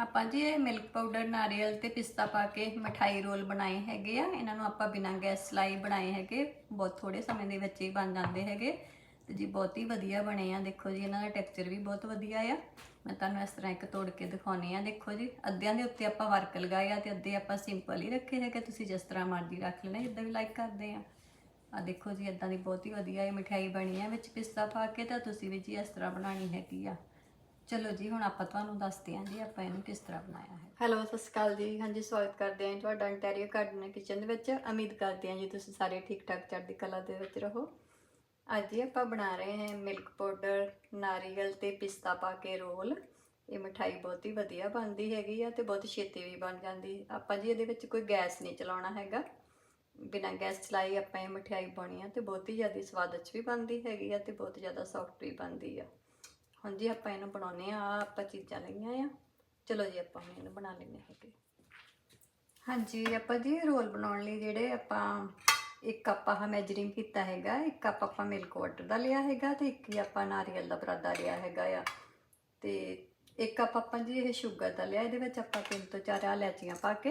ਆਪਾਂ ਜੀ ਇਹ ਮਿਲਕ ਪਾਊਡਰ ਨਾਰੀਅਲ ਤੇ ਪਿਸਤਾ ਪਾ ਕੇ ਮਠਾਈ ਰੋਲ ਬਣਾਏ ਹੈਗੇ ਆ। ਇਹਨਾਂ ਨੂੰ ਆਪਾਂ ਬਿਨਾਂ ਗੈਸ ਲਾਈ ਬਣਾਏ ਹੈਗੇ। ਬਹੁਤ ਥੋੜੇ ਸਮੇਂ ਦੇ ਵਿੱਚ ਹੀ ਬਣ ਜਾਂਦੇ ਹੈਗੇ। ਤੇ ਜੀ ਬਹੁਤ ਹੀ ਵਧੀਆ ਬਣੇ ਆ। ਦੇਖੋ ਜੀ, ਇਹਨਾਂ ਦਾ ਟੈਕਸਚਰ ਵੀ ਬਹੁਤ ਵਧੀਆ ਆ। ਮੈਂ ਤੁਹਾਨੂੰ ਇਸ ਤਰ੍ਹਾਂ ਇੱਕ ਤੋੜ ਕੇ ਦਿਖਾਉਣੀ ਆ। ਦੇਖੋ ਜੀ, ਅੱਧਿਆਂ ਦੇ ਉੱਤੇ ਆਪਾਂ ਵਰਕ ਲਗਾਏ ਆ ਤੇ ਅੱਧੇ ਆਪਾਂ ਸਿੰਪਲ ਹੀ ਰੱਖੇ ਹੈਗੇ। ਤੁਸੀਂ ਜਿਸ ਤਰ੍ਹਾਂ ਮਰਜ਼ੀ ਰੱਖ ਲੈਣਾ, ਜਿੱਦਾਂ ਵੀ ਲਾਈਕ ਕਰਦੇ ਆ। ਆ ਦੇਖੋ ਜੀ ਇਦਾਂ ਦੀ ਬਹੁਤ ਹੀ ਵਧੀਆ ਇਹ ਮਠਿਆਈ ਬਣੀ ਆ, ਵਿੱਚ ਪਿਸਤਾ ਪਾ ਕੇ ਤਾਂ ਤੁਸੀਂ ਵੀ ਜੀ ਇਸ ਤਰ੍ਹਾਂ ਬਣਾਣੀ ਹੈਗੀ ਆ। ਚਲੋ ਜੀ, ਹੁਣ ਆਪਾਂ ਤੁਹਾਨੂੰ ਦੱਸਦੇ ਹਾਂ ਜੀ, ਆਪਾਂ ਇਹਨੂੰ ਕਿਸ ਤਰ੍ਹਾਂ ਬਣਾਇਆ ਹੈ। ਹੈਲੋ, ਸਤਿ ਸ਼੍ਰੀ ਅਕਾਲ ਜੀ। ਹਾਂਜੀ, ਸਵਾਗਤ ਕਰਦੇ ਹਾਂ ਤੁਹਾਡਾ ਇੰਟੈਰੀਅਰ ਗਾਰਡਨ ਕਿਚਨ ਦੇ ਵਿੱਚ। ਉਮੀਦ ਕਰਦੇ ਹਾਂ ਜੀ ਤੁਸੀਂ ਸਾਰੇ ਠੀਕ ਠਾਕ ਚੜ੍ਹਦੀ ਕਲਾ ਦੇ ਵਿੱਚ ਰਹੋ। ਅੱਜ ਹੀ ਆਪਾਂ ਬਣਾ ਰਹੇ ਹਾਂ ਮਿਲਕ ਪਾਊਡਰ, ਨਾਰੀਅਲ ਤੇ ਪਿਸਤਾ ਪਾ ਕੇ ਰੋਲ। ਇਹ ਮਠਾਈ ਬਹੁਤ ਹੀ ਵਧੀਆ ਬਣਦੀ ਹੈਗੀ ਆ ਤੇ ਬਹੁਤ ਛੇਤੀ ਵੀ ਬਣ ਜਾਂਦੀ। ਆਪਾਂ ਜੀ ਇਹਦੇ ਵਿੱਚ ਕੋਈ ਗੈਸ ਨਹੀਂ ਚਲਾਉਣਾ ਹੈਗਾ। ਬਿਨਾਂ ਗੈਸ ਚਲਾਈ ਆਪਾਂ ਇਹ ਮਠਿਆਈ ਬਣੀ ਆ ਤੇ ਬਹੁਤ ਹੀ ਜ਼ਿਆਦਾ ਸਵਾਦ 'ਚ ਵੀ ਬਣਦੀ ਹੈਗੀ ਆ ਤੇ ਬਹੁਤ ਜ਼ਿਆਦਾ ਸੌਫਟ ਵੀ ਬਣਦੀ ਆ। ਹੁਣ ਜੀ ਆਪਾਂ ਇਹਨੂੰ ਬਣਾਉਨੇ ਆ ਆਪਾਂ ਚੀਜ਼ਾਂ ਲਈਆਂ ਆ। ਚਲੋ ਜੀ, ਆਪਾਂ ਹੁਣ ਇਹਨੂੰ ਬਣਾ ਲੈਂਦੇ ਹੈਗੇ ਹਾਂਜੀ, ਆਪਾਂ ਜੀ ਰੋਲ ਬਣਾਉਣ ਲਈ ਜਿਹੜੇ ਆਪਾਂ ਇੱਕ ਕੱਪ ਆਹ ਮੈਜਰਿੰਗ ਕੀਤਾ ਹੈਗਾ, ਇੱਕ ਕੱਪ ਆਪਾਂ ਮਿਲਕ ਵਾਟਰ ਦਾ ਲਿਆ ਹੈਗਾ ਤੇ ਇੱਕ ਹੀ ਆਪਾਂ ਨਾਰੀਅਲ ਦਾ ਬਰਾਦਾ ਲਿਆ ਹੈਗਾ ਆ। ਤੇ ਇੱਕ ਕੱਪ ਆਪਾਂ ਜੀ ਇਹ ਸ਼ੂਗਰ ਦਾ ਲਿਆ, ਇਹਦੇ ਵਿੱਚ ਆਪਾਂ ਤਿੰਨ ਤੋਂ ਚਾਰ ਇਲਾਚੀਆਂ ਪਾ ਕੇ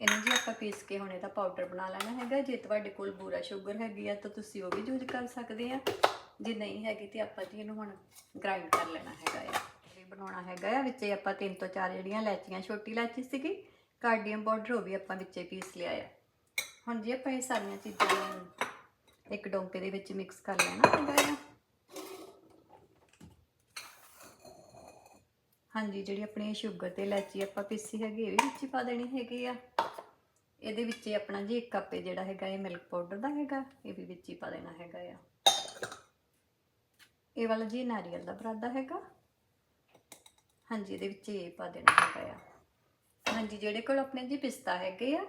ਇਹਨੂੰ ਜੀ ਆਪਾਂ ਪੀਸ ਕੇ ਹੁਣ ਇਹਦਾ ਪਾਊਡਰ ਬਣਾ ਲੈਣਾ ਹੈਗਾ। ਜੇ ਤੁਹਾਡੇ ਕੋਲ ਬੂਰਾ ਸ਼ੂਗਰ ਹੈਗੀ ਆ ਤਾਂ ਤੁਸੀਂ ਉਹ ਵੀ ਯੂਜ਼ ਕਰ ਸਕਦੇ ਆ। ਜੇ ਨਹੀਂ ਹੈਗੀ ਤੇ ਆਪਾਂ ਜੀ ਇਹਨੂੰ ਹੁਣ ਗ੍ਰਾਈਂਡ ਕਰ ਲੈਣਾ ਹੈਗਾ ਆ। ਇਹ ਬਣਾਉਣਾ ਹੈਗਾ ਆ, ਵਿੱਚੇ ਆਪਾਂ ਤਿੰਨ ਤੋਂ ਚਾਰ ਜਿਹੜੀਆਂ ਇਲਾਚੀਆਂ, ਛੋਟੀ ਇਲਾਚੀ ਸੀਗੀ, ਕਾਰਡੀਅਮ ਪਾਊਡਰ, ਉਹ ਵੀ ਆਪਾਂ ਵਿੱਚੇ ਪੀਸ ਲਿਆ ਆ। ਹੁਣ ਜੀ ਆਪਾਂ ਇਹ ਸਾਰੀਆਂ ਚੀਜ਼ਾਂ ਨੂੰ ਇੱਕ ਡੋਂਕੇ ਦੇ ਵਿੱਚ ਮਿਕਸ ਕਰ ਲੈਣਾ ਹੈਗਾ ਆ। ਹਾਂਜੀ, ਜਿਹੜੀ ਆਪਣੀ ਸ਼ੂਗਰ ਤੇ ਇਲਾਚੀ ਆਪਾਂ ਪੀਸੀ ਹੈਗੀ, ਇਹ ਵੀ ਵਿੱਚ ਹੀ ਪਾ ਦੇਣੀ ਹੈਗੀ ਆ। ਇਹਦੇ ਵਿੱਚ ਆਪਣਾ ਜੀ ਇੱਕ ਕੱਪ ਜਿਹੜਾ ਹੈਗਾ ਇਹ ਮਿਲਕ ਪਾਊਡਰ ਦਾ ਹੈਗਾ, ਇਹ ਵੀ ਵਿੱਚ ਹੀ ਪਾ ਦੇਣਾ ਹੈਗਾ ਆ। ਇਹ ਵਾਲਾ ਜੀ ਨਾਰੀਅਲ ਦਾ ਬਰਾਦਾ ਹੈਗਾ। ਹਾਂਜੀ, ਇਹਦੇ ਵਿੱਚ ਇਹ ਪਾ ਦੇਣਾ ਹੈਗਾ ਆ। ਹਾਂਜੀ, ਜਿਹੜੇ ਕੋਲ ਆਪਣੇ ਜੀ ਪਿਸਤਾ ਹੈਗੇ ਆ,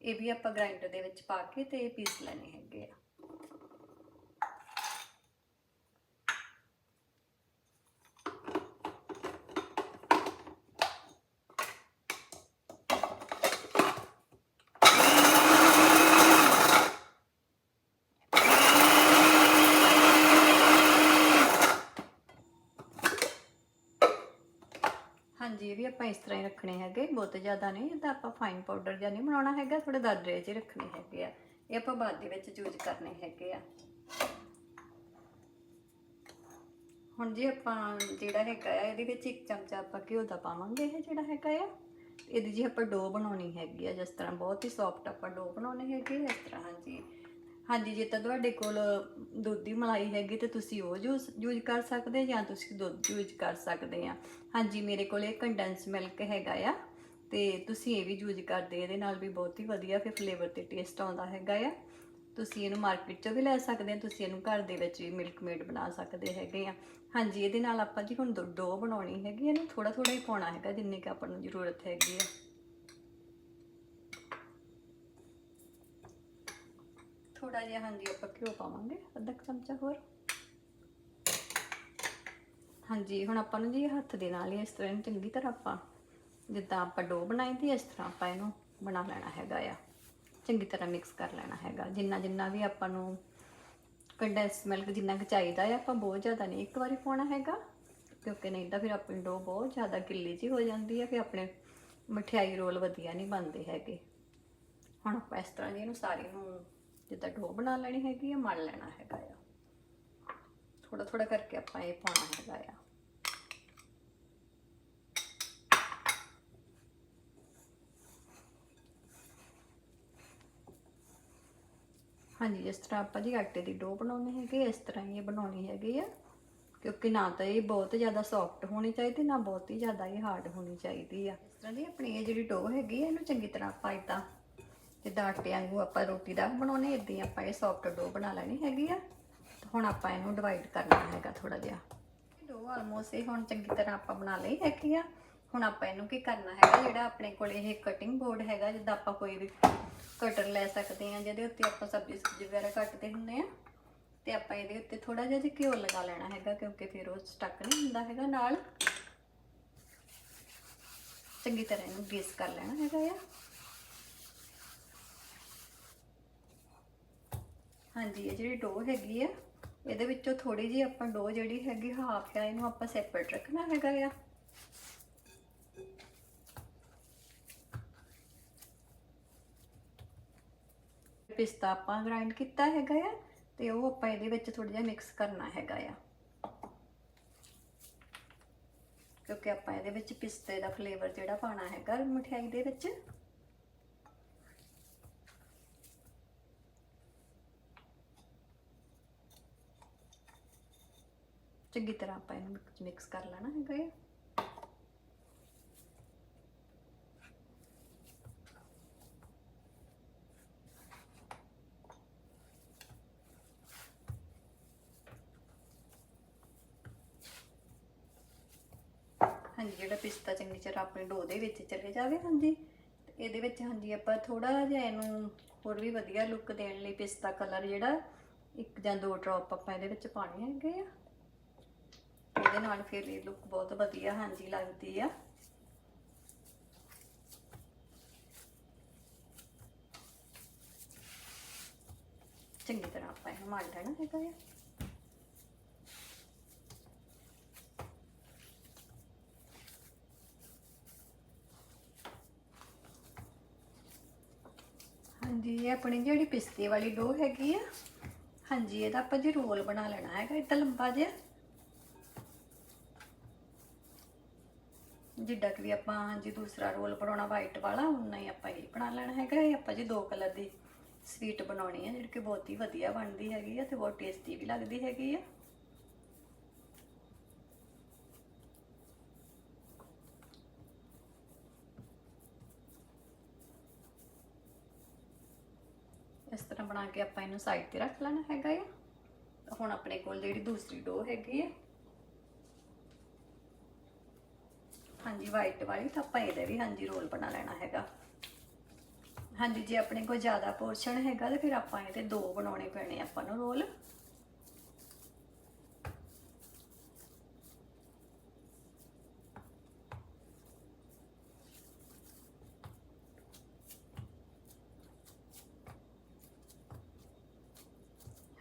ਇਹ ਵੀ ਆਪਾਂ ਗ੍ਰਾਈਂਡਰ ਦੇ ਵਿੱਚ ਪਾ ਕੇ ਤੇ ਪੀਸ ਲੈਣੇ ਹੈਗੇ ਆ ਹਾਂਜੀ ਇਹ ਵੀ ਆਪਾਂ ਇਸ ਤਰ੍ਹਾਂ ਹੀ ਰੱਖਣੇ ਹੈਗੇ, ਬਹੁਤ ਜ਼ਿਆਦਾ ਨਹੀਂ ਤਾਂ ਆਪਾਂ ਫਾਈਨ ਪਾਊਡਰ ਜਾਂ ਨਹੀਂ ਬਣਾਉਣਾ ਹੈਗਾ ਥੋੜੇ ਦਰਦਰੇ ਜਿਹੇ ਰੱਖਣੇ ਹੈਗੇ ਆ। ਇਹ ਆਪਾਂ ਬਾਅਦ ਦੇ ਵਿੱਚ ਯੂਜ਼ ਕਰਨੇ ਹੈਗੇ ਆ। ਹੁਣ ਜੀ ਆਪਾਂ ਜਿਹੜਾ ਹੈਗਾ ਆ, ਇਹਦੇ ਵਿੱਚ ਇੱਕ ਚਮਚਾ ਆਪਾਂ ਘਿਓ ਦਾ ਪਾਵਾਂਗੇ, ਇਹ ਜਿਹੜਾ ਹੈਗਾ ਆ। ਇਹਦੀ ਜੀ ਆਪਾਂ ਡੋ ਬਣਾਉਣੀ ਹੈਗੀ ਆ, ਜਿਸ ਤਰ੍ਹਾਂ ਬਹੁਤ ਹੀ ਸੌਫਟ ਆਪਾਂ ਡੋ ਬਣਾਉਣੇ ਹੈਗੇ ਇਸ ਤਰ੍ਹਾਂ ਹਾਂਜੀ। ਹਾਂਜੀ, ਜੇ ਤਾਂ ਤੁਹਾਡੇ ਕੋਲ ਦੁੱਧ ਦੀ ਮਲਾਈ ਹੈਗੀ ਤੇ ਤੁਸੀਂ ਉਹ ਯੂਜ਼ ਯੂਜ਼ ਕਰ ਸਕਦੇ ਜਾਂ ਤੁਸੀਂ ਦੁੱਧ ਯੂਜ਼ ਕਰ ਸਕਦੇ ਆ। ਹਾਂਜੀ, ਮੇਰੇ ਕੋਲ ਇਹ ਕੰਡੈਂਸ ਮਿਲਕ ਹੈਗਾ ਆ ਤੇ ਤੁਸੀਂ ਇਹ ਵੀ ਯੂਜ਼ ਕਰਦੇ ਇਹਦੇ ਨਾਲ ਵੀ ਬਹੁਤ ਹੀ ਵਧੀਆ ਫਿਰ ਫਲੇਵਰ ਤੇ ਟੇਸਟ ਆਉਂਦਾ ਹੈਗਾ ਆ। ਤੁਸੀਂ ਇਹਨੂੰ ਮਾਰਕੀਟ 'ਚੋਂ ਵੀ ਲੈ ਸਕਦੇ ਆ, ਤੁਸੀਂ ਇਹਨੂੰ ਘਰ ਦੇ ਵਿੱਚ ਵੀ ਮਿਲਕ ਮੇਡ ਬਣਾ ਸਕਦੇ ਹੈਗੇ ਆ। ਹਾਂਜੀ, ਇਹਦੇ ਨਾਲ ਆਪਾਂ ਜੀ ਹੁਣ ਡੋ ਬਣਾਉਣੀ ਹੈਗੀ ਇਹਨੂੰ ਥੋੜਾ ਥੋੜਾ ਹੀ ਪਾਉਣਾ ਹੈਗਾ, ਜਿੰਨੀ ਕਿ ਆਪਾਂ ਨੂੰ ਜ਼ਰੂਰਤ ਹੈਗੀ ਆ। ਥੋੜਾ ਜਿਹਾ, ਹਾਂਜੀ, ਆਪਾਂ ਘਿਓ ਪਾਵਾਂਗੇ, ਅੱਧਾ ਚਮਚਾ ਹੋਰ। ਹਾਂਜੀ, ਹੁਣ ਆਪਾਂ ਨੂੰ ਜੀ ਹੱਥ ਦੇ ਨਾਲ ਹੀ ਇਸ ਤਰ੍ਹਾਂ ਇਹਨੂੰ ਚੰਗੀ ਤਰ੍ਹਾਂ ਆਪਾਂ, ਜਿੱਦਾਂ ਆਪਾਂ ਡੋ ਬਣਾਈ ਦੀ, ਇਸ ਤਰ੍ਹਾਂ ਆਪਾਂ ਇਹਨੂੰ ਬਣਾ ਲੈਣਾ ਹੈਗਾ ਆ। ਚੰਗੀ ਤਰ੍ਹਾਂ ਮਿਕਸ ਕਰ ਲੈਣਾ ਹੈਗਾ। ਜਿੰਨਾ ਜਿੰਨਾ ਵੀ ਆਪਾਂ ਨੂੰ ਕੰਡੈਂਸ ਮਿਲਕ ਜਿੰਨਾ ਕੁ ਚਾਹੀਦਾ ਹੈ ਆਪਾਂ ਬਹੁਤ ਜ਼ਿਆਦਾ ਨਹੀਂ ਇੱਕ ਵਾਰੀ ਪਾਉਣਾ ਹੈਗਾ। ਕਿਉਂਕਿ ਨਹੀਂ ਤਾਂ ਫਿਰ ਆਪਣੀ ਡੋ ਬਹੁਤ ਜ਼ਿਆਦਾ ਗਿੱਲੀ ਜੀ ਹੋ ਜਾਂਦੀ ਹੈ ਫਿਰ ਆਪਣੇ ਮਠਿਆਈ ਰੋਲ ਵਧੀਆ ਨਹੀਂ ਬਣਦੇ ਹੈਗੇ। ਹੁਣ ਆਪਾਂ ਇਸ ਤਰ੍ਹਾਂ ਜੀ ਇਹਨੂੰ ਸਾਰੀ ਨੂੰ ਜਿੱਦਾਂ ਡੋ ਬਣਾ ਲੈਣੀ ਹੈਗੀ ਆ, ਮਲ ਲੈਣਾ ਹੈਗਾ ਆ। ਥੋੜਾ ਥੋੜਾ ਕਰਕੇ ਆਪਾਂ ਇਹ ਪਾਉਣਾ ਹੈਗਾ ਆ। ਹਾਂਜੀ, ਜਿਸ ਤਰ੍ਹਾਂ ਆਪਾਂ ਜੀ ਆਟੇ ਦੀ ਡੋ ਬਣਾਉਣੀ ਹੈਗੀ, ਇਸ ਤਰ੍ਹਾਂ ਹੀ ਇਹ ਬਣਾਉਣੀ ਹੈਗੀ ਆ। ਕਿਉਂਕਿ ਨਾ ਤਾਂ ਇਹ ਬਹੁਤ ਜ਼ਿਆਦਾ ਸੌਫਟ ਹੋਣੀ ਚਾਹੀਦੀ, ਨਾ ਬਹੁਤ ਹੀ ਜ਼ਿਆਦਾ ਇਹ ਹਾਰਡ ਹੋਣੀ ਚਾਹੀਦੀ ਆ। ਇਸ ਤਰ੍ਹਾਂ ਦੀ ਆਪਣੀ ਇਹ ਜਿਹੜੀ ਡੋ ਹੈਗੀ ਆ, ਇਹਨੂੰ ਚੰਗੀ ਤਰ੍ਹਾਂ ਆਪਾਂ ਇਦਾਂ ਜਿੱਦਾਂ ਆਟੇ ਵਾਂਗੂ ਆਪਾਂ ਰੋਟੀ ਦਾ ਬਣਾਉਨੇ ਇਦਾਂ ਹੀ ਆਪਾਂ ਇਹ ਸੌਫਟ ਡੋ ਬਣਾ ਲੈਣੀ ਹੈਗੀ ਆ। ਤੇ ਹੁਣ ਆਪਾਂ ਇਹਨੂੰ ਡਿਵਾਈਡ ਕਰਨਾ ਹੈਗਾ ਥੋੜਾ ਜਿਹਾ। ਡੋ ਆਲਮੋਸਟ ਇਹ ਹੁਣ ਚੰਗੀ ਤਰ੍ਹਾਂ ਆਪਾਂ ਬਣਾ ਲਈ ਹੈਗੀ ਆ। ਹੁਣ ਆਪਾਂ ਇਹਨੂੰ ਕੀ ਕਰਨਾ ਹੈਗਾ, ਜਿਹੜਾ ਆਪਣੇ ਕੋਲ ਇਹ ਕਟਿੰਗ ਬੋਰਡ ਹੈਗਾ, ਜਿੱਦਾਂ ਆਪਾਂ ਕੋਈ ਵੀ ਕਟਰ ਲੈ ਸਕਦੇ ਆ ਜਿਹਦੇ ਉੱਤੇ ਆਪਾਂ ਸਬਜ਼ੀ ਸੁਬਜ਼ੀ ਵਗੈਰਾ ਕੱਟਦੇ ਹੁੰਦੇ ਆ ਤੇ ਆਪਾਂ ਇਹਦੇ ਉੱਤੇ ਥੋੜਾ ਜਿਹਾ ਜਿਹਾ ਘਿਓ ਲਗਾ ਲੈਣਾ ਹੈਗਾ, ਕਿਉਂਕਿ ਫਿਰ ਉਹ ਸਟਕ ਨਹੀਂ ਹੁੰਦਾ ਹੈਗਾ ਨਾਲ। ਚੰਗੀ ਤਰ੍ਹਾਂ ਇਹਨੂੰ ਗੇਸ ਕਰ ਲੈਣਾ ਹੈਗਾ ਆ। ਹਾਂਜੀ, ਇਹ ਜਿਹੜੀ ਡੋ ਹੈਗੀ ਆ, ਇਹਦੇ ਵਿੱਚੋਂ ਥੋੜੀ ਜੀ ਆਪਾਂ ਡੋ ਜਿਹੜੀ ਹੈਗੀ ਹਾਫ ਆ ਇਹਨੂੰ ਆਪਾਂ ਸੈਪਰੇਟ ਰੱਖਣਾ ਹੈਗਾ ਆ। ਪਿਸਤਾ ਆਪਾਂ ਗ੍ਰਾਈਂਡ ਕੀਤਾ ਹੈਗਾ ਆ, ਤੇ ਉਹ ਆਪਾਂ ਇਹਦੇ ਵਿੱਚ ਥੋੜਾ ਜਿਹਾ ਮਿਕਸ ਕਰਨਾ ਹੈਗਾ ਆ। ਕਿਉਂਕਿ ਆਪਾਂ ਇਹਦੇ ਵਿੱਚ ਪਿਸਤੇ ਦਾ ਫਲੇਵਰ ਜਿਹੜਾ ਪਾਣਾ ਹੈਗਾ, ਮਠਿਆਈ ਦੇ ਵਿੱਚ। ਚੰਗੀ ਤਰ੍ਹਾਂ ਆਪਾਂ ਇਹਨੂੰ ਮਿਕਸ ਕਰ ਲੈਣਾ ਹੈਗਾ ਆ ਹਾਂਜੀ, ਜਿਹੜਾ ਪਿਸਤਾ ਚੰਗੀ ਤਰ੍ਹਾਂ ਆਪਣੇ ਡੋ ਦੇ ਵਿੱਚ ਚਲੇ ਜਾਵੇ, ਹਾਂਜੀ। ਤੇ ਇਹਦੇ ਵਿੱਚ, ਹਾਂਜੀ, ਆਪਾਂ ਥੋੜਾ ਜਿਹਾ ਇਹਨੂੰ ਹੋਰ ਵੀ ਵਧੀਆ ਲੁੱਕ ਦੇਣ ਲਈ ਪਿਸਤਾ ਕਲਰ ਜਿਹੜਾ, ਇੱਕ ਜਾਂ ਦੋ ਡ੍ਰੌਪ ਆਪਾਂ ਇਹਦੇ ਵਿੱਚ ਪਾਣੇ ਹੈਗੇ ਆ। ਇਹਦੇ ਨਾਲ ਫਿਰ ਇਹ ਲੁੱਕ ਬਹੁਤ ਵਧੀਆ ਹਾਂਜੀ ਲੱਗਦੀ ਆ। ਚੰਗੀ ਤਰ੍ਹਾਂ ਆਪਾਂ ਇਹਨੂੰ ਮਲ ਲੈਣਾ ਹੈਗਾ ਆ ਹਾਂਜੀ, ਇਹ ਆਪਣੀ ਜਿਹੜੀ ਪਿਸਤੀ ਵਾਲੀ ਡੋ ਹੈਗੀ ਆ, ਹਾਂਜੀ, ਇਹਦਾ ਆਪਾਂ ਜੀ ਰੋਲ ਬਣਾ ਲੈਣਾ ਹੈਗਾ ਇਦਾਂ ਲੰਬਾ ਜਿਹਾ। ਜਿੱਡਾ ਕਿ ਵੀ ਆਪਾਂ ਹਾਂਜੀ ਦੂਸਰਾ ਰੋਲ ਬਣਾਉਣਾ ਵਾਈਟ ਵਾਲਾ ਉਨਾ ਹੀ ਆਪਾਂ ਇਹ ਬਣਾ ਲੈਣਾ ਹੈਗਾ। ਇਹ ਆਪਾਂ ਜੀ ਦੋ ਕਲਰ ਦੀ ਸਵੀਟ ਬਣਾਉਣੀ ਹੈ ਜਿਹੜੀ ਕਿ ਬਹੁਤ ਹੀ ਵਧੀਆ ਬਣਦੀ ਹੈਗੀ ਆ ਤੇ ਬਹੁਤ ਟੇਸਟੀ ਵੀ ਲੱਗਦੀ ਹੈਗੀ ਆ। ਇਸ ਤਰ੍ਹਾਂ ਬਣਾ ਕੇ ਆਪਾਂ ਇਹਨੂੰ ਸਾਈਡ ਤੇ ਰੱਖ ਲੈਣਾ ਹੈਗਾ ਆ। ਹੁਣ ਆਪਣੇ ਕੋਲ ਜਿਹੜੀ ਦੂਸਰੀ ਡੋ ਹੈਗੀ ਹੈ ਹਾਂਜੀ ਵਾਈਟ ਵਾਲੀ ਤਾਂ ਆਪਾਂ ਇਹਦੇ ਵੀ ਹਾਂਜੀ ਰੋਲ ਬਣਾ ਲੈਣਾ ਹੈਗਾ। ਹਾਂਜੀ, ਜੇ ਆਪਣੇ ਕੋਲ ਜ਼ਿਆਦਾ ਪੋਰਸ਼ਨ ਹੈਗਾ ਤਾਂ ਫਿਰ ਆਪਾਂ ਇਹਦੇ ਦੋ ਬਣਾਉਣੇ ਪੈਣੇ ਆਪਾਂ ਨੂੰ ਰੋਲ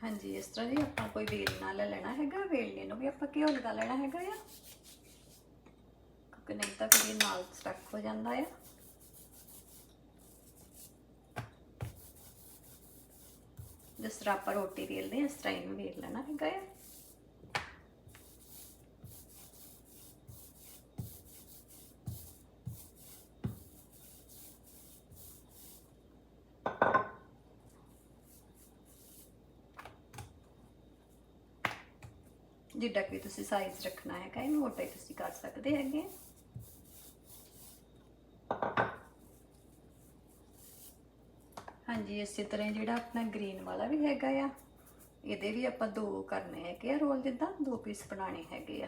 ਹਾਂਜੀ, ਇਸ ਤਰ੍ਹਾਂ ਜੀ ਆਪਾਂ ਕੋਈ ਵੇਲਣਾ ਲੈ ਲੈਣਾ ਹੈਗਾ, ਵੇਲਣੇ ਨੂੰ ਵੀ ਆਪਾਂ ਘਿਓ ਲਗਾ ਲੈਣਾ ਹੈਗਾ ਆ। ਕਿਉਂਕਿ ਨਹੀਂ ਤਾਂ ਫਿਰ ਇਹ ਨਾਲ ਸਟਕ ਹੋ ਜਾਂਦਾ ਆ। ਜਿਸ ਤਰ੍ਹਾਂ ਆਪਾਂ ਰੋਟੀ ਵੇਲਦੇ ਹਾਂ, ਇਸ ਤਰ੍ਹਾਂ ਇਹਨੂੰ ਵੇਲ ਲੈਣਾ ਹੈਗਾ ਆ। ਜਿੱਡਾ ਕਿ ਤੁਸੀਂ ਸਾਈਜ਼ ਰੱਖਣਾ ਹੈਗਾ, ਇਹਨੂੰ ਮੋਟਾ ਹੀ ਤੁਸੀਂ ਕਰ ਸਕਦੇ ਹੈਗੇ ਹਾਂਜੀ ਇਸੇ ਤਰ੍ਹਾਂ ਜਿਹੜਾ ਆਪਣਾ ਗ੍ਰੀਨ ਵਾਲਾ ਵੀ ਹੈਗਾ ਆ, ਇਹਦੇ ਵੀ ਆਪਾਂ ਦੋ ਕਰਨੇ ਹੈਗੇ ਆ ਰੋਲ, ਜਿੱਦਾਂ ਦੋ ਪੀਸ ਬਣਾਣੇ ਹੈਗੇ ਆ।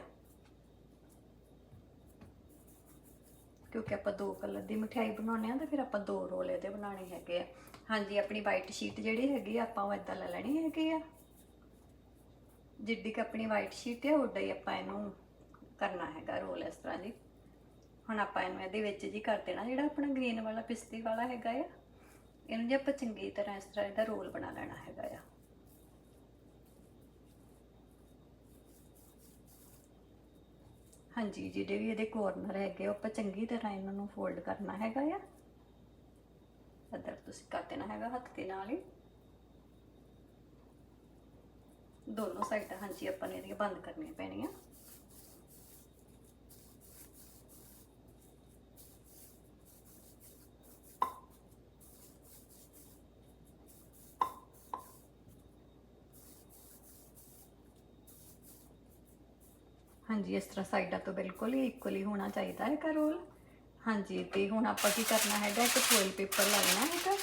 ਕਿਉਂਕਿ ਆਪਾਂ ਦੋ ਕਲਰ ਦੀ ਮਠਿਆਈ ਬਣਾਉਣੇ ਆ ਤਾਂ ਫਿਰ ਆਪਾਂ ਦੋ ਰੋਲ ਇਹਦੇ ਬਣਾਣੇ ਹੈਗੇ ਆ। ਹਾਂਜੀ, ਆਪਣੀ ਵਾਈਟ ਸ਼ੀਟ ਜਿਹੜੀ ਹੈਗੀ ਆ, ਆਪਾਂ ਉਹ ਇਦਾਂ ਲੈ ਲੈਣੀ ਹੈਗੀ ਆ। ਜਿੱਡੀ ਕਿ ਆਪਣੀ ਵਾਈਟ ਸ਼ੀਟ ਹੈ ਉੱਡਾ ਹੀ ਆਪਾਂ ਇਹਨੂੰ ਕਰਨਾ ਹੈਗਾ ਰੋਲ ਇਸ ਤਰ੍ਹਾਂ ਜੀ। ਹੁਣ ਆਪਾਂ ਇਹਨੂੰ ਇਹਦੇ ਵਿੱਚ ਜੀ ਕਰ ਦੇਣਾ, ਜਿਹੜਾ ਆਪਣਾ ਗ੍ਰੀਨ ਵਾਲਾ, ਪਿਸਤੀ ਵਾਲਾ ਹੈਗਾ ਆ। ਇਹਨੂੰ ਜੇ ਆਪਾਂ ਚੰਗੀ ਤਰ੍ਹਾਂ ਇਸ ਤਰ੍ਹਾਂ ਇਹਦਾ ਰੋਲ ਬਣਾ ਲੈਣਾ ਹੈਗਾ ਆ। ਹਾਂਜੀ, ਜਿਹੜੇ ਵੀ ਇਹਦੇ ਕੋਰਨਰ ਹੈਗੇ, ਉਹ ਆਪਾਂ ਚੰਗੀ ਤਰ੍ਹਾਂ ਇਹਨਾਂ ਨੂੰ ਫੋਲਡ ਕਰਨਾ ਹੈਗਾ ਆ। ਅਦਰ ਤੁਸੀਂ ਕਰ ਦੇਣਾ ਹੈਗਾ ਹੱਥ ਦੇ ਨਾਲ ਹੀ। ਦੋਨੋਂ ਸਾਈਡਾਂ ਹਾਂਜੀ, ਆਪਾਂ ਨੇ ਇਹਦੀਆਂ ਬੰਦ ਕਰਨੀਆਂ ਪੈਣੀਆਂ। ਹਾਂਜੀ, ਇਸ ਤਰ੍ਹਾਂ ਸਾਈਡਾਂ ਤੋਂ ਬਿਲਕੁਲ ਹੀ ਇਕੁਅਲੀ ਹੋਣਾ ਚਾਹੀਦਾ ਹੈ ਰੋਲ। ਹਾਂਜੀ, ਤੇ ਹੁਣ ਆਪਾਂ ਕੀ ਕਰਨਾ ਹੈਗਾ, ਇੱਕ ਫੋਇਲ ਪੇਪਰ ਲੈਣਾ ਹੈਗਾ।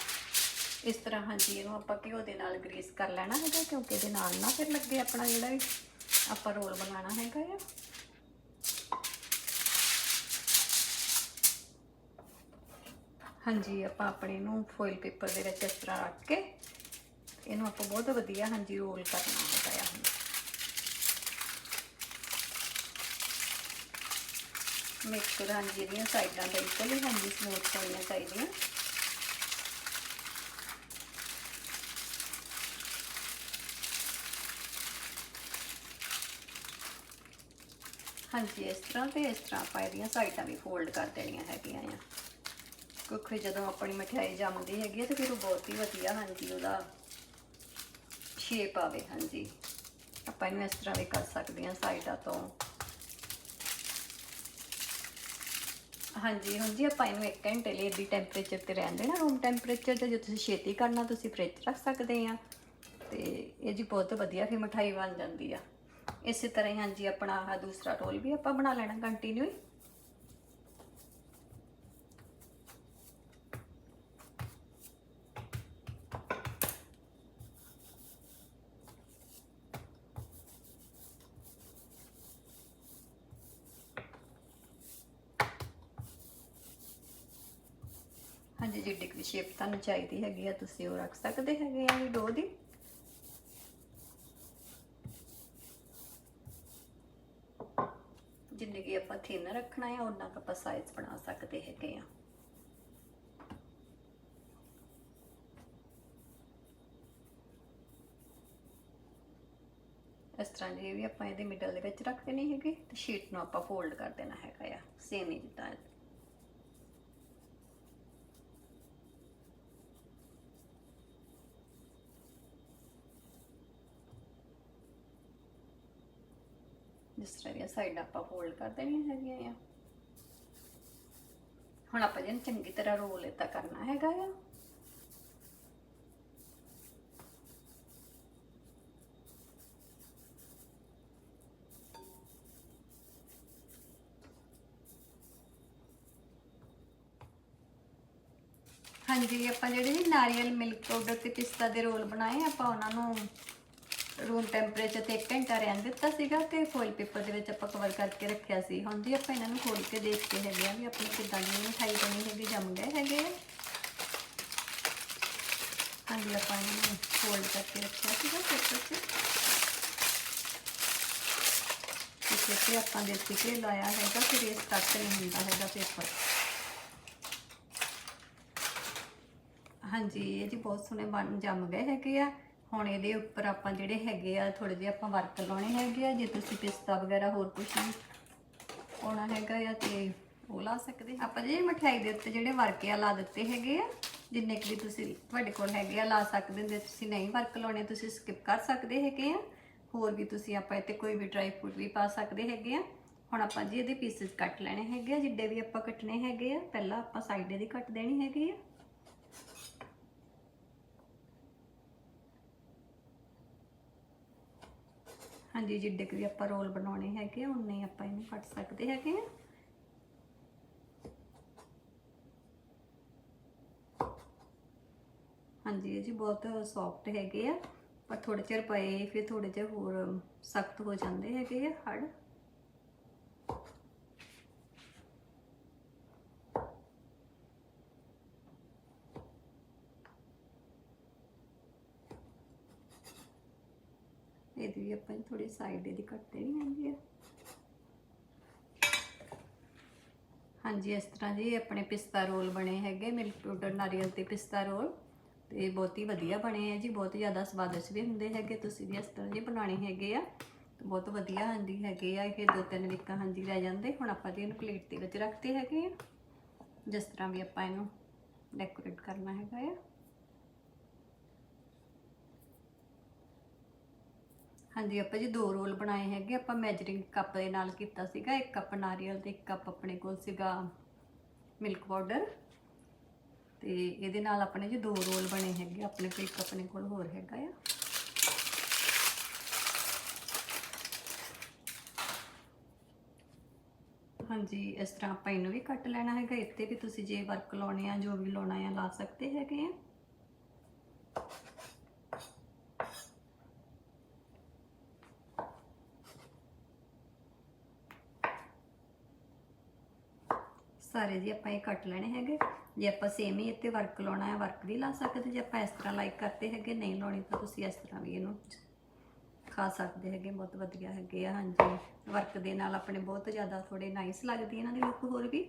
ਇਸ ਤਰ੍ਹਾਂ ਹਾਂਜੀ, ਇਹਨੂੰ ਆਪਾਂ ਘਿਓ ਦੇ ਨਾਲ ਗਰੀਸ ਕਰ ਲੈਣਾ ਹੈਗਾ, ਕਿਉਂਕਿ ਇਹਦੇ ਨਾਲ ਨਾ ਫਿਰ ਲੱਗੇ ਆਪਣਾ ਜਿਹੜਾ ਵੀ ਆਪਾਂ ਰੋਲ ਬਣਾਉਣਾ ਹੈਗਾ ਆ। ਹਾਂਜੀ, ਆਪਾਂ ਆਪਣੇ ਨੂੰ ਫੋਇਲ ਪੇਪਰ ਦੇ ਵਿੱਚ ਇਸ ਤਰ੍ਹਾਂ ਰੱਖ ਕੇ, ਇਹਨੂੰ ਆਪਾਂ ਬਹੁਤ ਵਧੀਆ ਹਾਂਜੀ ਰੋਲ ਕਰਨਾ ਹੈਗਾ ਮਿਕਸ ਹੁਣ ਮੇਕ ਹਾਂਜੀ ਇਹਦੀਆਂ ਸਾਈਡਾਂ ਬਿਲਕੁਲ ਹੀ ਹਾਂਜੀ ਸਮੂਥ ਹੋਣੀਆਂ ਚਾਹੀਦੀਆਂ। ਹਾਂਜੀ, ਇਸ ਤਰ੍ਹਾਂ ਤੇ ਇਸ ਤਰ੍ਹਾਂ ਆਪਾਂ ਇਹਦੀਆਂ ਸਾਈਡਾਂ ਵੀ ਫੋਲਡ ਕਰ ਦੇਣੀਆਂ ਹੈਗੀਆਂ ਆ। ਕਿਉਂਕਿ ਜਦੋਂ ਆਪਣੀ ਮਠਿਆਈ ਜੰਮਦੀ ਹੈਗੀ ਹੈ ਤੇ ਫਿਰ ਉਹ ਬਹੁਤ ਹੀ ਵਧੀਆ, ਹਾਂਜੀ, ਉਹਦਾ ਸ਼ੇਪ ਆਵੇ, ਹਾਂਜੀ। ਆਪਾਂ ਇਹਨੂੰ ਇਸ ਤਰ੍ਹਾਂ ਵੀ ਕਰ ਸਕਦੇ ਹਾਂ ਸਾਈਡਾਂ ਤੋਂ। ਹਾਂਜੀ ਹੁਣ ਜੀ ਆਪਾਂ ਇਹਨੂੰ 1 ਘੰਟੇ ਲਈ ਦੀ ਟੈਂਪਰੇਚਰ ਤੇ ਰਹਿਣ ਦੇਣਾ। ਰੂਮ ਟੈਂਪਰੇਚਰ ਤੇ ਜੇ ਤੁਸੀਂ ਛੇਤੀ ਕਰਨਾ, ਤੁਸੀਂ ਫ੍ਰਿਜ ਰੱਖ ਸਕਦੇ ਆ। ਤੇ ਇਹ ਜੀ ਬਹੁਤ ਵਧੀਆ ਫਿਰ ਮਠਾਈ ਬਣ ਜਾਂਦੀ ਆ। ਇਸੇ ਤਰ੍ਹਾਂ ਹੀ, ਹਾਂਜੀ, ਆਪਣਾ ਆਹ ਦੂਸਰਾ ਰੋਲ ਵੀ ਆਪਾਂ ਬਣਾ ਲੈਣਾ ਕੰਟੀਨਿਊ ਹਾਂਜੀ ਜਿੱਡੀ ਕੁ ਸ਼ੇਪ ਤੁਹਾਨੂੰ ਚਾਹੀਦੀ ਹੈਗੀ ਆ, ਤੁਸੀਂ ਉਹ ਰੱਖ ਸਕਦੇ ਹੈਗੇ ਆ ਵੀ ਡੋ ਦੀ। ਜਿੰਨੇ ਕਿ ਆਪਾਂ ਥਿਨ ਰੱਖਣਾ ਹੈ ਉਹਨਾਂ ਕੁ ਆਪਾਂ ਸਾਈਜ਼ ਬਣਾ ਸਕਦੇ ਹੈਗੇ ਆ। ਇਸ ਤਰ੍ਹਾਂ ਜੀ ਵੀ ਆਪਾਂ ਇਹਦੇ ਮਿਡਲ ਦੇ ਵਿੱਚ ਰੱਖ ਦੇਣੀ ਹੈਗੀ, ਤੇ ਸ਼ੀਟ ਨੂੰ ਆਪਾਂ ਫੋਲਡ ਕਰ ਦੇਣਾ ਹੈਗਾ ਆ ਸੇਮ ਹੀ ਜਿੱਦਾਂ ਜਿਸ ਤਰ੍ਹਾਂ ਦੀਆਂ ਸਾਈਡ ਆਪਾਂ ਫੋਲਡ ਕਰ ਦੇਣੀਆਂ ਹੈਗੀਆਂ ਆ। ਹੁਣ ਆਪਾਂ ਜਿਹਨੂੰ ਚੰਗੀ ਤਰ੍ਹਾਂ ਰੋਲ ਇਤਾ ਕਰਨਾ ਹੈਗਾ ਆ। ਹਾਂਜੀ, ਆਪਾਂ ਜਿਹੜੇ ਜੀ ਨਾਰੀਅਲ ਮਿਲਕ ਪਾਊਡਰ ਤੇ ਪਿਸਤਾ ਦੇ ਰੋਲ ਬਣਾਏ ਆਪਾਂ ਉਹਨਾਂ ਨੂੰ ਰੂਮ ਟੈਂਪਰੇਚਰ ਤੇ 1 ਘੰਟਾ ਰਹਿਣ ਦਿੱਤਾ ਸੀਗਾ ਤੇ ਫੋਇਲ ਪੇਪਰ ਦੇ ਵਿੱਚ ਆਪਾਂ ਕਵਰ ਕਰਕੇ ਰੱਖਿਆ ਸੀ। ਹੁਣ ਜੀ ਆਪਾਂ ਇਹਨਾਂ ਨੂੰ ਖੋਲ ਕੇ ਦੇਖਦੇ ਹੈਗੇ ਆ ਵੀ ਆਪਣੀ ਕਿੱਦਾਂ ਦੀ ਮਿਠਾਈ ਬਣੀ ਹੈਗੀ ਜੰਮ ਗਏ ਹੈਗੇ ਆ। ਹਾਂਜੀ, ਆਪਾਂ ਇਹਨੂੰ ਫੋਲਡ ਕਰਕੇ ਰੱਖਿਆ ਸੀਗਾ ਪੇਪਰ 'ਚ ਇਸੇ ਤੇ ਆਪਾਂ ਦੇਸੀ ਘੀ ਲਾਇਆ ਹੈਗਾ, ਫਿਰ ਇਹ ਸਟੱਕ ਨਹੀਂ ਹੁੰਦਾ ਹੈਗਾ ਪੇਪਰ ਹਾਂਜੀ, ਇਹ ਜੀ ਬਹੁਤ ਸੋਹਣੇ ਬਣ ਜੰਮ ਗਏ ਹੈਗੇ ਆ। ਹੁਣ ਇਹਦੇ ਉੱਪਰ ਆਪਾਂ ਜਿਹੜੇ ਹੈਗੇ ਆ ਥੋੜੇ ਜਿਹੇ ਆਪਾਂ ਵਰਕ ਲਾਉਣੇ ਹੈਗੇ ਆ, ਜੇ ਤੁਸੀਂ ਪਿਸਤਾ ਵਗੈਰਾ ਹੋਰ ਕੁਝ ਪਾਉਣਾ ਹੈਗਾ ਆ ਤੇ ਉਹ ਲਾ ਸਕਦੇ ਆਪਾਂ ਜੀ ਮਠਿਆਈ ਦੇ ਉੱਤੇ ਜਿਹੜੇ ਵਰਕ ਆ ਲਾ ਦਿੱਤੇ ਹੈਗੇ ਆ, ਜਿੰਨੇ ਕੁ ਵੀ ਤੁਸੀਂ ਤੁਹਾਡੇ ਕੋਲ ਹੈਗੇ ਆ, ਲਾ ਸਕਦੇ ਹੁੰਦੇ ਤੁਸੀਂ ਨਹੀਂ ਵਰਕ ਲਾਉਣੇ, ਤੁਸੀਂ ਸਕਿਪ ਕਰ ਸਕਦੇ ਹੈਗੇ ਆ। ਹੋਰ ਵੀ ਤੁਸੀਂ ਆਪਾਂ ਇੱਥੇ ਕੋਈ ਵੀ ਡਰਾਈ ਫਰੂਟ ਵੀ ਪਾ ਸਕਦੇ ਹੈਗੇ ਆ। ਹੁਣ ਆਪਾਂ ਜੀ ਇਹਦੇ ਪੀਸਸ ਕੱਟ ਲੈਣੇ ਹੈਗੇ ਆ, ਜਿੱਡੇ ਵੀ ਆਪਾਂ ਕੱਟਣੇ ਹੈਗੇ ਆ, ਪਹਿਲਾਂ ਆਪਾਂ ਸਾਈਡ ਇਹਦੀ ਕੱਟ ਦੇਣੀ ਹੈਗੀ ਆ। ਹਾਂਜੀ, ਜਿੱਡੇ ਕੁ ਆਪਾਂ ਰੋਲ ਬਣਾਉਣੇ ਹੈਗੇ ਆ ਉਨੇ ਹੀ ਆਪਾਂ ਇਹਨੂੰ ਕੱਟ ਸਕਦੇ ਹੈਗੇ ਆ। ਹਾਂਜੀ, ਇਹ ਜੀ ਬਹੁਤ ਸੌਫਟ ਹੈਗੇ ਆ, ਪਰ ਥੋੜੇ ਚਿਰ ਪਏ, ਫਿਰ ਥੋੜੇ ਜਿਹਾ ਹੋਰ ਸਖਤ ਹੋ ਜਾਂਦੇ ਹੈਗੇ ਆ ਹੜ ਇਹਦੀ ਵੀ ਆਪਾਂ ਥੋੜੀ ਸਾਈਡ ਇਹਦੀ ਕੱਟਦੇ ਨਹੀਂ ਹੈਗੀ ਆ। ਹਾਂਜੀ, ਇਸ ਤਰ੍ਹਾਂ ਜੀ ਆਪਣੇ ਪਿਸਤਾ ਰੋਲ ਬਣੇ ਹੈਗੇ ਮਿਲਕ ਪਾਊਡਰ ਨਾਰੀਅਲ ਤੇ ਪਿਸਤਾ ਰੋਲ। ਤੇ ਬਹੁਤ ਹੀ ਵਧੀਆ ਬਣੇ ਆ ਜੀ, ਬਹੁਤ ਜ਼ਿਆਦਾ ਸਵਾਦਿਸ਼ਟ ਵੀ ਹੁੰਦੇ ਹੈਗੇ। ਤੁਸੀਂ ਵੀ ਇਸ ਤਰ੍ਹਾਂ ਜੀ ਬਣਾਣੇ ਹੈਗੇ ਆ। ਬਹੁਤ ਵਧੀਆ ਹਾਂਜੀ ਹੈਗੇ ਆ, ਇਹ ਦੋ ਤਿੰਨ ਵੀਕਾਂ ਹਾਂਜੀ ਰਹਿ ਜਾਂਦੇ। ਹੁਣ ਆਪਾਂ ਜੀ ਇਹਨੂੰ ਪਲੇਟ ਦੇ ਵਿੱਚ ਰੱਖਦੇ ਹੈਗੇ ਆ। ਜਿਸ ਤਰ੍ਹਾਂ ਵੀ ਆਪਾਂ ਇਹਨੂੰ ਡੈਕੋਰੇਟ ਕਰਨਾ ਹੈਗਾ ਆ। ਹਾਂਜੀ, ਆਪਾਂ ਜੀ ਦੋ ਰੋਲ ਬਣਾਏ ਹੈਗੇ। ਆਪਾਂ ਮੈਜਰਿੰਗ ਕੱਪ ਦੇ ਨਾਲ ਕੀਤਾ ਸੀਗਾ। ਇੱਕ ਕੱਪ ਨਾਰੀਅਲ ਤੇ ਇੱਕ ਕੱਪ ਆਪਣੇ ਕੋਲ ਸੀਗਾ ਮਿਲਕ ਪਾਊਡਰ। ਤੇ ਇਹਦੇ ਨਾਲ ਆਪਣੇ ਜੀ ਦੋ ਰੋਲ ਬਣੇ ਹੈਗੇ। ਆਪਣੇ ਕੋਲ ਇੱਕ ਆਪਣੇ ਕੋਲ ਹੋਰ ਹੈਗਾ ਆ। ਹਾਂਜੀ, ਇਸ ਤਰ੍ਹਾਂ ਆਪਾਂ ਇਹਨੂੰ ਵੀ ਕੱਟ ਲੈਣਾ ਹੈਗਾ। ਇੱਥੇ ਵੀ ਤੁਸੀਂ ਜੇ ਵਰਕ ਲਾਉਣੇ ਆ, ਜੋ ਵੀ ਲਾਉਣਾ ਆ, ਲਾ ਸਕਦੇ ਹੈਗੇ ਆ। ਸਾਰੇ ਜੀ ਆਪਾਂ ਇਹ ਕੱਟ ਲੈਣੇ ਹੈਗੇ। ਜੇ ਆਪਾਂ ਸੇਮ ਹੀ ਇੱਥੇ ਵਰਕ ਲਾਉਣਾ ਹੈ ਵਰਕ ਵੀ ਲਾ ਸਕਦੇ। ਜੇ ਆਪਾਂ ਇਸ ਤਰ੍ਹਾਂ ਲਾਈਕ ਕਰਦੇ ਹੈਗੇ, ਨਹੀਂ ਲਾਉਣੀ ਤਾਂ ਤੁਸੀਂ ਇਸ ਤਰ੍ਹਾਂ ਵੀ ਇਹਨੂੰ ਖਾ ਸਕਦੇ ਹੈਗੇ। ਬਹੁਤ ਵਧੀਆ ਹੈਗੇ ਆ, ਹਾਂਜੀ। ਵਰਕ ਦੇ ਨਾਲ ਆਪਣੇ ਬਹੁਤ ਜ਼ਿਆਦਾ ਥੋੜੇ ਨਾਈਸ ਲੱਗਦੀ ਇਹਨਾਂ ਦੀ ਲੁੱਕ ਹੋਰ ਵੀ।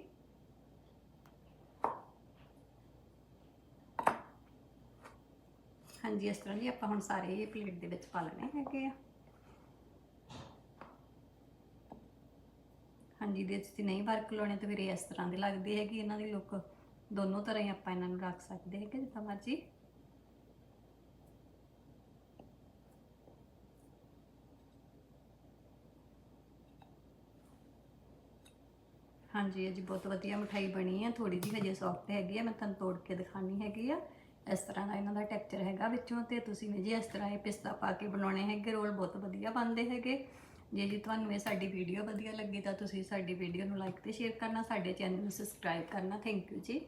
ਹਾਂਜੀ, ਇਸ ਤਰ੍ਹਾਂ ਜੀ ਆਪਾਂ ਹੁਣ ਸਾਰੇ ਇਹ ਪਲੇਟ ਦੇ ਵਿੱਚ ਪਾ ਲੈਣੇ ਹੈਗੇ ਆ। ਹਾਂਜੀ ਦੇ ਤੁਸੀਂ ਨਹੀਂ ਵਰਕ ਲਾਉਣੇ ਤਾਂ ਫਿਰ ਇਹ ਇਸ ਤਰ੍ਹਾਂ ਦੇ ਲੱਗਦੇ ਹੈਗੇ ਇਹਨਾਂ ਦੀ ਲੁੱਕ ਦੋਨੋਂ ਤਰ੍ਹਾਂ ਹੀ ਆਪਾਂ ਇਹਨਾਂ ਨੂੰ ਰੱਖ ਸਕਦੇ ਹੈਗੇ, ਜਿੱਦਾਂ ਮਰਜ਼ੀ। ਹਾਂਜੀ, ਇਹ ਜੀ ਬਹੁਤ ਵਧੀਆ ਮਠਾਈ ਬਣੀ ਹੈ ਥੋੜੀ ਜਿਹੀ ਹਜੇ ਸੌਫਟ ਹੈਗੀ ਹੈ ਮੈਂ ਤੁਹਾਨੂੰ ਤੋੜ ਕੇ ਦਿਖਾਣੀ ਹੈਗੀ ਆ। ਇਸ ਤਰ੍ਹਾਂ ਦਾ ਇਹਨਾਂ ਦਾ ਟੈਕਸਚਰ ਹੈਗਾ ਵਿੱਚੋਂ ਤੇ ਤੁਸੀਂ ਵੀ ਜੀ ਇਸ ਤਰ੍ਹਾਂ ਇਹ ਪਿਸਤਾ ਪਾ ਕੇ ਬਣਾਉਣੇ ਹੈਗੇ, ਰੋਲ ਬਹੁਤ ਵਧੀਆ ਬਣਦੇ ਹੈਗੇ। ਜੇ ਜੀ ਤੁਹਾਨੂੰ ਇਹ ਸਾਡੀ ਵੀਡੀਓ ਵਧੀਆ ਲੱਗੀ ਤਾਂ ਤੁਸੀਂ ਸਾਡੀ ਵੀਡੀਓ ਨੂੰ ਲਾਈਕ ਤੇ ਸ਼ੇਅਰ ਕਰਨਾ, ਸਾਡੇ ਚੈਨਲ ਨੂੰ ਸਬਸਕ੍ਰਾਈਬ ਕਰਨਾ। ਥੈਂਕ ਯੂ ਜੀ।